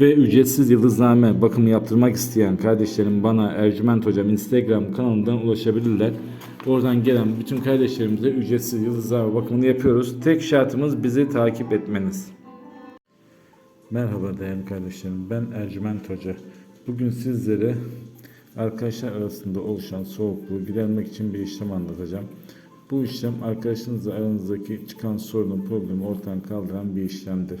Ve ücretsiz yıldızname bakımı yaptırmak isteyen kardeşlerim bana Ercüment Hocam Instagram kanalından ulaşabilirler. Oradan gelen bütün kardeşlerimize ücretsiz yıldızname bakımını yapıyoruz. Tek şartımız bizi takip etmeniz. Merhaba değerli kardeşlerim. Ben Ercüment Hoca. Bugün sizlere arkadaşlar arasında oluşan soğukluğu gidermek için bir işlem anlatacağım. Bu işlem arkadaşınızla aranızdaki çıkan sorunun problemi ortadan kaldıran bir işlemdir.